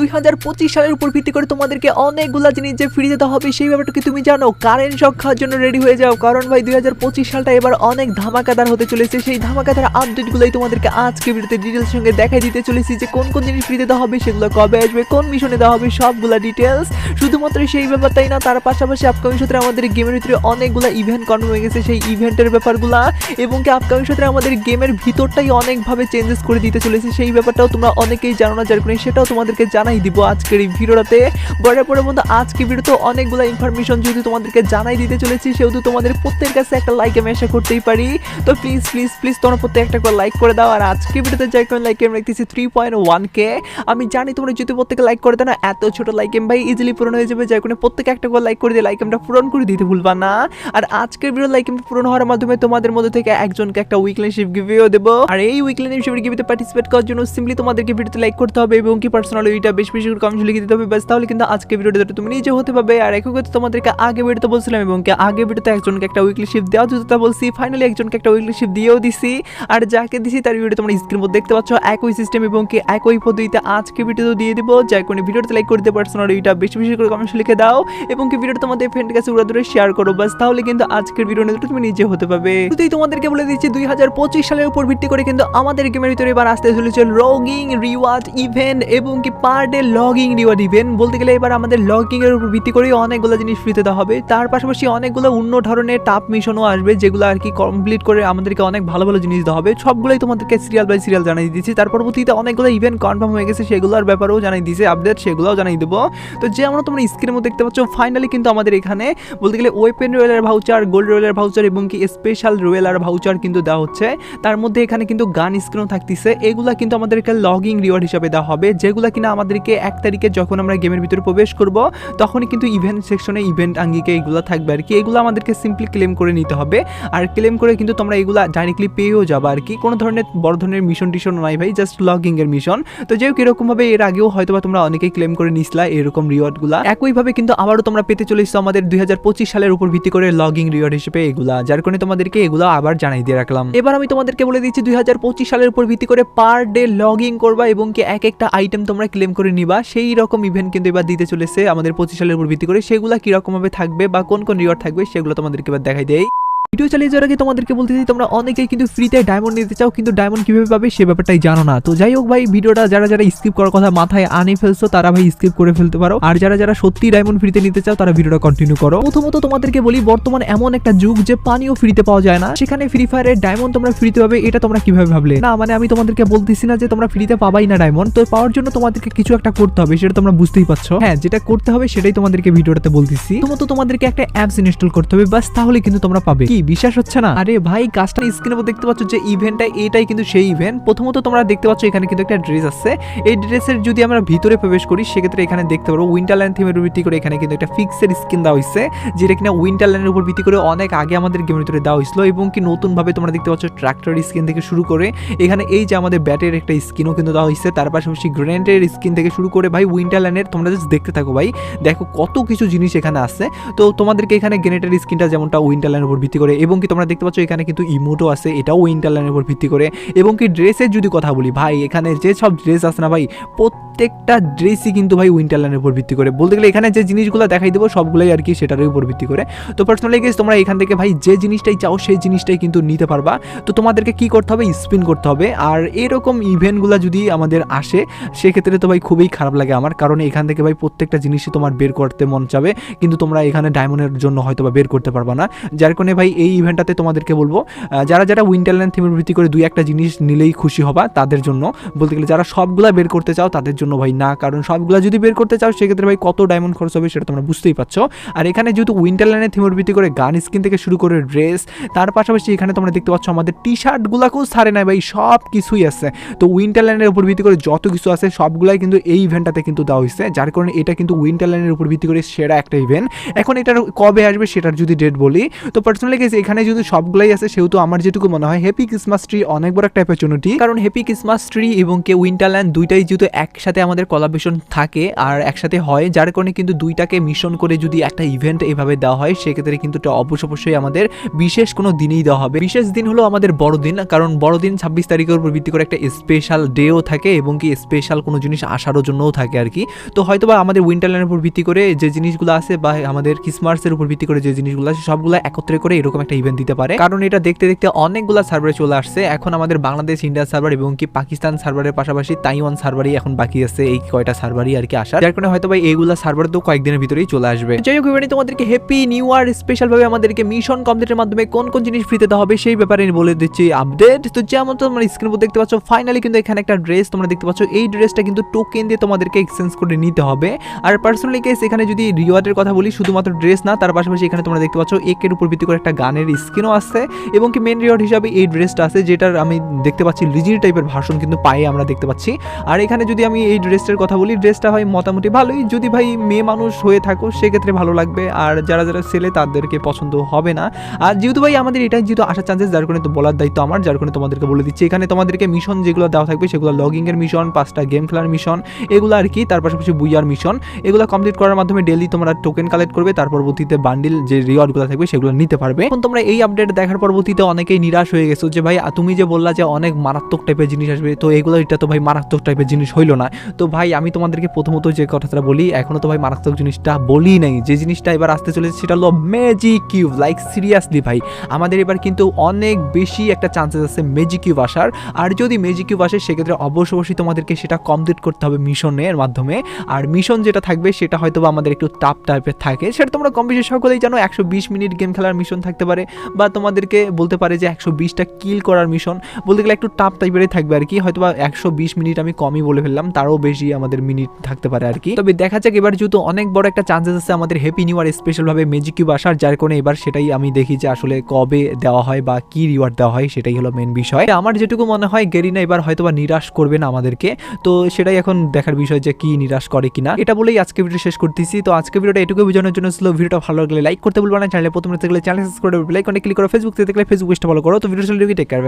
দুই হাজার পঁচিশ সালের উপর ভিত্তি করে তোমাদেরকে অনেকগুলা জিনিস যে ফ্রি দিতে হবে, সেই ব্যাপারটা কি তুমি জানো? কারেন্ট শক খাওয়ার জন্য রেডি হয়ে যাও। কারণ ভাই, দুই হাজার পঁচিশ সালটা এবার অনেক ধামাকাদার হতে চলেছে। সেই ধামাকাদার আপডেটগুলোই তোমাদেরকে আজকে ভিডিওতে ডিটেলস সঙ্গে দেখাই দিতে চলেছি যে কোন কোন জিনিস ফ্রি দিতে হবে, সেগুলো কবে আসবে, কোন মিশনে দেওয়া হবে, সবগুলা ডিটেলস শুধুমাত্র সেই ব্যাপারটাই না, তার পাশাপাশি আপকামিং সূত্রে আমাদের গেমের ভিতরে অনেকগুলো ইভেন্ট কনফার্ম হয়ে গেছে। সেই ইভেন্টের ব্যাপারগুলা এবং কি আপকামিং সূত্রে আমাদের গেমের ভিতরটাই অনেকভাবে চেঞ্জেস করে দিতে চলেছে। সেই ব্যাপারটাও তোমরা অনেকেই জানো না, যার সেটাও তোমাদেরকে জানাই দিব আজকের এই ভিডিওটাতে। বড় পরে বন্ধু আজকে ভিডিওতে অনেকগুলো ইনফরমেশন যেহেতু তোমাদেরকে জানাই দিতে চলেছি, সেহেতু তোমাদের প্রত্যেকের কাছে একটা লাইক আমি আশা করতেই পারি। তো প্লিজ প্লিজ প্লিজ তোমরা প্রত্যেক একটা করে লাইক করে দাও। আর আজকে ভিডিওতে যাই করে লাইক আমি রাখতেছি থ্রি পয়েন্ট ওয়ান কে আমি জানি তোমরা যদি প্রত্যেকে লাইক করে দাও না, এত ছোট লাইক এম ভাই ইজিলি পূরণ হয়ে যাবে। যার কারণে প্রত্যেকে একটা করে লাইক করে দিয়ে লাইক এমটা পূরণ করে দিতে ভুলবা না। আর আজকের ভিডিও লাইক এম পূরণ হওয়ার মাধ্যমে তোমাদের মধ্যে থেকে একজনকে একটা উইকলি শিপ গিভেও দেবো। আর এই উইকলি শিপের গিভিতে পার্টিসিপেট করার জন্য সিম্পলি তোমাদেরকে ভিডিওতে লাইক করতে হবে এবং কি পার্সোনাল ওইটা বেশ বেশি করে কমেন্ট লিখে দিতে হবে। ব্যাস, তাহলে কিন্তু আজকে ভিডিওটা তুমি নিজে হতে পারবে। আর একই কথা তোমাদেরকে আগে ভিডিওতে বলছিলাম এবং আগে ভিডিওতে একজনকে একটা উইকলি শিপ দেওয়া যেত তা বলছি ফাইনালি একজনকে একটা উইকলি শিপ দিয়েও দিছি। আর যাকে দিছি তার ভিডিও তোমরা স্ক্রিন মধ্যে দেখতে পাচ্ছ। একই সিস্টেম এবং কি একই পদ্ধতিতে আজকে ভিডিও দিয়ে দিব। যাই কোনো ভিডিওতে লাইক করতে পার্সোনাল ওইটা বেশি বেশি করে কমেন্ট লিখে দাও। এবং কি ভিডিওটা তোমাদের ফ্রেন্ডের কাছে উড়া ধরে শেয়ার করো। বাস তাহলে কিন্তু আজকের ভিডিও নিয়ে তুমি নিজে হতে পারবে। শুধুই তোমাদেরকে বলে দিচ্ছি, দুই হাজার পঁচিশ সালের উপর ভিত্তি করে কিন্তু আমাদের গেমের ভিতরে এবার আসতে চলেছে লগিং রিওয়ার্ড ইভেন্ট এবং কি per day logging reward event বলতে গেলে এবার আমাদের লগিং এর উপর ভিত্তি করে অনেকগুলো জিনিস ফ্রিতে দেওয়া হবে। তার পাশাপাশি অনেকগুলো অন্য ধরনের টাপ মিশনও আসবে, যেগুলো আর কি কমপ্লিট করে আমাদেরকে অনেক ভালো ভালো জিনিস দেওয়া হবে। সবগুলোই তোমাদেরকে সিরিয়াল বাই সিরিয়াল জানাই দিচ্ছি তার পরবর্তীতে অনেকগুলো ইভেন্ট কনফার্ম হয়ে গেছে, সেগুলোর ব্যাপারেও জানাই দিয়েছে আপডেট সেগুলোও জানাই দেবো। তো যে আমরা তোমরা স্ক্রিনের মধ্যে দেখতে পাচ্ছ ফাইনালি কিন্তু আমাদের এখানে বলতে গেলে ওয়েপেন রয়েলার ভাউচার গোল্ড রয়েলার ভাউচার এবং কি স্পেশাল রয়েলার ভাউচার কিন্তু দেওয়া হচ্ছে। তার মধ্যে এখানে কিন্তু গান স্ক্রিনও থাকতেছে। এগুলা কিন্তু আমাদেরকে লগিং রিওয়ার্ড হিসাবে দেওয়া হবে, যেগুলো কিনা আমাদেরকে এক তারিখে যখন আমরা গেমের ভিতরে প্রবেশ করব, তখনই কিন্তু ইভেন্ট সেকশনে ইভেন্ট আঙ্গিকে এগুলো থাকবে আর কি। এগুলো আমাদেরকে সিম্পলি ক্লেম করে নিতে হবে। আর ক্লেম করে কিন্তু তোমরা এগুলো ডাইরেক্টলি পেয়েও যাব আর কি। কোনো ধরনের বড় ধরনের মিশন টিশন নাই ভাই জাস্ট লগিং এর মিশন তো যেহেতু এরকম ভাবে এর আগেও হয়তো তোমরা অনেকেই ক্লেম করে নিসলা এরকম রিওয়ার্ডগুলো একইভাবে কিন্তু আবারও তোমরা পেতে চলেছো আমাদের দুই হাজার পঁচিশ সালের উপর ভিত্তি করে লগিং রিওয়ার্ড হিসেবে এগুলা, যার কারণে তোমাদেরকে এগুলো আবার জানাই দিয়ে রাখলাম। এবার আমি তোমাদেরকে বলে দিচ্ছি, দুই হাজার পঁচিশ সালের উপর ভিত্তি করে পার ডে লগিং করবা এবং কি এক একটা আইটেম তোমরা ক্লেম করে নিবা, সেই রকম ইভেন্ট কিন্তু এবার দিতে চলেছে আমাদের পঁচিশ সালের উপর ভিত্তি করে। সেগুলো কীরকমভাবে থাকবে বা কোন কোন রিওয়ার্ড থাকবে, সেগুলো তোমাদেরকে এবার দেখাই দেয় ভিডিও চালিয়ে যাওয়ার আগে তোমাদেরকে বলতে তোমরা অনেকেই কিন্তু ফ্রিতে ডায়মন্ড নিতে চাও, কিন্তু ডায়মন্ড কীভাবে পাবে সে ব্যাপারটাই জানো না। তো যাই হোক ভাই, ভিডিওটা যারা যারা স্কিপ করার কথা মাথায় আনে ফেলছো, তারা ভাই স্কিপ করে ফেলতে পারো। আর যারা যারা সত্যি ডায়মন্ড ফ্রিতে নিতে চাও, তারা ভিডিওটা কন্টিনিউ করো। প্রথমত তোমাদেরকে বলি, বর্তমান এমন একটা যুগ যে পানিও ফ্রিতে পাওয়া যায় না। সেখানে ফ্রি ফায়ারের ডায়মন্ড তোমরা ফ্রিতে পাবে, এটা তোমরা কীভাবে ভাবলে? না মানে আমি তোমাদেরকে বলতেছি না যে তোমরা ফ্রিতে পাবাই না ডায়মন্ড তো পাওয়ার জন্য তোমাদেরকে কিছু একটা করতে হবে, সেটা তোমরা বুঝতেই পারছ। হ্যাঁ যেটা করতে হবে সেটাই তোমাদেরকে ভিডিওটাতে বলতেছি। প্রথমত তোমাদেরকে একটা অ্যাপস ইনস্টল করতে হবে বাস তাহলে কিন্তু তোমরা পাবে। কি? বিশ্বাস হচ্ছে না। আরে ভাই, কাজটা স্ক্রিনের মধ্যে দেখতে পাচ্ছ যে ইভেন্টটা এটাই কিন্তু সেই ইভেন্ট প্রথমত তোমরা দেখতে পাচ্ছ এখানে কিন্তু একটা ড্রেস আছে। এই ড্রেসের যদি আমরা ভিতরে প্রবেশ করি, সেক্ষেত্রে এখানে দেখতে পারব উইন্টারল্যান্ড থিমের উপর ভিত্তি করে এখানে কিন্তু একটা ফিক্সের স্কিন দেওয়া হয়েছে, যেটা কিনা উইন্টারল্যান্ডের উপর ভিত্তি করে অনেক আগে আমাদের গেমের ভিতরে দেওয়া হয়েছিল এবং কি নতুনভাবে তোমরা দেখতে পাচ্ছ ট্রাক্টর স্কিন থেকে শুরু করে, এখানে এই যে আমাদের ব্যাটের একটা স্কিনও কিন্তু দেওয়া হয়েছে, তার পাশাপাশি গ্রেনেডের স্কিন থেকে শুরু করে ভাই উইন্টারল্যান্ডের তোমরা জাস্ট দেখতে থাকো ভাই। দেখো কত কিছু জিনিস এখানে আছে। তো তোমাদেরকে এখানে গ্রেনেডের স্কিনটা যেমনটা উইন্টারল্যান্ডের উপর ভিত্তি করে এবং কি তোমরা দেখতে পাচ্ছ এখানে কিন্তু ইমোটো আছে, এটাও উইন্টারল্যান্ডের উপর ভিত্তি করে। এবং কি ড্রেসের যদি কথা বলি, ভাই, এখানে যে সব ড্রেস আছে না ভাই, প্রত্যেকটা ড্রেসই কিন্তু ভাই উইন্টারল্যান্ডের উপর ভিত্তি করে। বলতে গেলে এখানে যে জিনিসগুলো দেখাই দেবো, সবগুলোই আর কি সেটার উপর ভিত্তি করে। তো পার্সোনালি গেস তোমরা এখান থেকে ভাই যে জিনিসটাই চাও, সেই জিনিসটাই কিন্তু নিতে পারবা। তো তোমাদেরকে কি করতে হবে? স্পিন করতে হবে। আর এরকম ইভেন্টগুলো যদি আমাদের আসে, সেক্ষেত্রে তো ভাই খুবই খারাপ লাগে আমার। কারণ এখান থেকে ভাই প্রত্যেকটা জিনিসই তোমার বের করতে মন চাবে। কিন্তু তোমরা এখানে ডায়মন্ডের জন্য হয়তো বা বের করতে পারবা না। যার কারণে ভাই এই ইভেন্টটাতে তোমাদেরকে বলব যারা যারা উইন্টারল্যান্ড থিমের ভিত্তি করে দুই একটা জিনিস নিলেই খুশি হবা তাদের জন্য। বলতে গেলে যারা সবগুলা বের করতে চাও তাদের জন্য ভাই না, কারণ সবগুলা যদি বের করতে চাও সেক্ষেত্রে ভাই কত ডায়মন্ড খরচ হবে সেটা তোমরা বুঝতেই পারছ। আর এখানে যেহেতু উইন্টারল্যান্ডের থিমের ভিত্তি করে গান স্কিন থেকে শুরু করে ড্রেস তার পাশাপাশি এখানে তোমরা দেখতে পাচ্ছ আমাদের টি শার্টগুলাকেও ছাড়ে নাই ভাই সব কিছুই আছে। তো উইন্টারল্যান্ডের উপর ভিত্তি করে যত কিছু আছে সবগুলাই কিন্তু এই ইভেন্টটাতে কিন্তু দেওয়া হয়েছে যার কারণে এটা কিন্তু উইন্টারল্যান্ডের উপর ভিত্তি করে সেরা একটা ইভেন্ট এখন এটার কবে আসবে সেটার যদি ডেট বলি, তো পার্সোনালি গাইস এখানে যদি সবগুলাই আছে, সেহেতু আমার যেটুকু মনে হয় হ্যাপি ক্রিসমাস ট্রি অনেক বড় একটা অপরচুনিটি কারণ হ্যাপি ক্রিসমাস ট্রি এবং কে উইন্টারল্যান্ড দুইটাই যেহেতু একসাথে আমাদের কলাবেশন থাকে আর একসাথে হয়, যার কারণে কিন্তু দুইটাকে মিশন করে যদি একটা ইভেন্ট এভাবে দেওয়া হয়, সেক্ষেত্রে কিন্তু এটা অবশ্য অবশ্যই আমাদের বিশেষ কোনো দিনেই দেওয়া হবে। বিশেষ দিন হলো আমাদের বড়দিন, কারণ বড়দিন ছাব্বিশ তারিখের উপর ভিত্তি করে একটা স্পেশাল ডেও থাকে এবং কি স্পেশাল কোনো জিনিস আসারও জন্যও থাকে আর কি। তো হয়তোবা আমাদের উইন্টারল্যান্ডের উপর ভিত্তি করে যে জিনিসগুলো আছে বা আমাদের ক্রিসমাসের উপর ভিত্তি করে যে জিনিসগুলো আছে, সবগুলো একত্রে করে এরকম একটা ইভেন্ট দিতে পারে। কারণ এটা দেখতে দেখতে অনেকগুলো সার্ভারে চলে আসছে। এখন আমাদের বাংলাদেশ ইন্ডিয়া সার্ভার এবং কি পাকিস্তান সার্ভারের পাশাপাশি তাইওয়ান সার্ভারই এখন বাকি আছে এই কয়টা সার্ভারই আর কি আসার। যার কারণে হয়তো এইগুলা সার্ভার তো কয়েকদিনের ভিতরেই চলে আসবে। যাই হোক তোমাদেরকে হ্যাপি নিউ ইয়ার স্পেশাল ভাবে আমাদেরকে মিশন কমপ্লিটের মাধ্যমে কোন কোন জিনিস ফ্রিতে দেওয়া হবে সেই ব্যাপারে বলে দিচ্ছি আপডেট তো যেমন তোমরা স্ক্রিন উপর দেখতে পাচ্ছ ফাইনালি কিন্তু এখানে একটা ড্রেস তোমরা দেখতে পাচ্ছ। এই ড্রেসটা কিন্তু টোকেন দিয়ে তোমাদেরকে এক্সচেঞ্জ করে নিতে হবে। আর পার্সোনালি কেস এখানে যদি রিওয়ার্ডের কথা বলি, শুধুমাত্র ড্রেস না, তার পাশাপাশি এখানে তোমরা দেখতে পাচ্ছ একের উপর ভিত্তি করে একটা গানের স্কিনও আছে এবং কি মেন রিওয়ার্ড হিসাবে এই ড্রেসটা আছে, যেটার আমি দেখতে পাচ্ছি লিজির টাইপের ভার্সন কিন্তু পায়ে আমরা দেখতে পাচ্ছি। আর এখানে যদি আমি এই ড্রেসটার কথা বলি ড্রেসটা হয় মোটামুটি ভালোই। যদি ভাই মেয়ে মানুষ হয়ে থাকো, সেক্ষেত্রে ভালো লাগবে। আর যারা যারা ছেলে, তাদেরকে পছন্দ হবে না। আর যেহেতু ভাই আমাদের এটাই যেহেতু আসার চান্সেস যার কারণে তো বলার দায়িত্ব আমার, যার কারণে তোমাদেরকে বলে দিচ্ছি। এখানে তোমাদেরকে মিশন যেগুলো দেওয়া থাকবে, সেগুলো লগিংয়ের মিশন পাঁচটা গেম খেলার মিশন এগুলো আর কি। তার পাশাপাশি বুইয়ার মিশন এগুলো কমপ্লিট করার মাধ্যমে ডেলি তোমরা টোকেন কালেক্ট করবে। তার পরবর্তীতে বান্ডিল যে রিওয়ার্ডগুলো থাকবে, সেগুলো নিতে পারবে। এখন তোমরা এই আপডেট দেখার পরবর্তীতে অনেকেই নিরাশ হয়ে গেছো যে, ভাই, তুমি যে বললা যে অনেক মারাত্মক টাইপের জিনিস আসবে, তো এগুলো এটা তো ভাই মারাত্মক টাইপের জিনিস হইল না। তো ভাই, আমি তোমাদেরকে প্রথমত যে কথাটা বলি, এখনও তো ভাই মারাত্মক জিনিসটা বলি নাই। যে জিনিসটা এবার আসতে চলেছে সেটা হলো ম্যাজিক কিউব লাইক সিরিয়াসলি ভাই, আমাদের এবার কিন্তু অনেক বেশি একটা চান্সেস আছে ম্যাজিক কিউব আসার। আর যদি ম্যাজিক কিউব আসে, সেক্ষেত্রে অবশ্য অবশ্যই তোমাদেরকে সেটা কমপ্লিট করতে হবে মিশনের মাধ্যমে। আর মিশন যেটা থাকবে, সেটা হয়তো আমাদের একটু টাফ টাইপের থাকে। সেটা তোমরা কম সকলেই জানো, একশো বিশ মিনিট গেম খেলার মিশন থাকতে পারে বা তোমাদেরকে বলতে পারে যে একশো বিশটা কিল করার মিশন বলতে গেলে একটু টাফ টাইপেরই থাকবে আর কি। হয়তো বা একশো বিশ মিনিট আমি কমই বলে ফেললাম, তারও বেশি আমাদের মিনিট থাকতে পারে আর কি। তবে দেখা যাক, এবার যেহেতু অনেক বড় একটা চান্সেস আছে আমাদের হ্যাপি নিউ ইয়ার স্পেশালভাবে ম্যাজিক কিউব আসার, যার কারণে এবার সেটাই আমি দেখি যে আসলে কবে দেওয়া হয় বা কি রিওয়ার্ড দেওয়া হয়, সেটাই হলো মেন বিষয়। আমার যেটুকু মনে হয় গেরিনা এবার হয়তো বা নিরাশ করবে না আমাদেরকে। তো সেটাই এখন দেখার বিষয় যে কি নিরাশ করে কিনা। এটা বলেই আজকে ভিডিও শেষ করতেছি। তো আজকে ভিডিওটা এটুকু বোঝানোর জন্য ছিল। ভিডিওটা ভালো লাগলে লাইক করতে বলব না। চ্যানেলে প্রথমে থাকলে চ্যানেল সাবস্ক্রাইব করে ক্লিক করো ফেসবুক থেকে দেখলে ফেসবুক পেজটা ফলো করো। তো ভিডিও টেক কেয়ার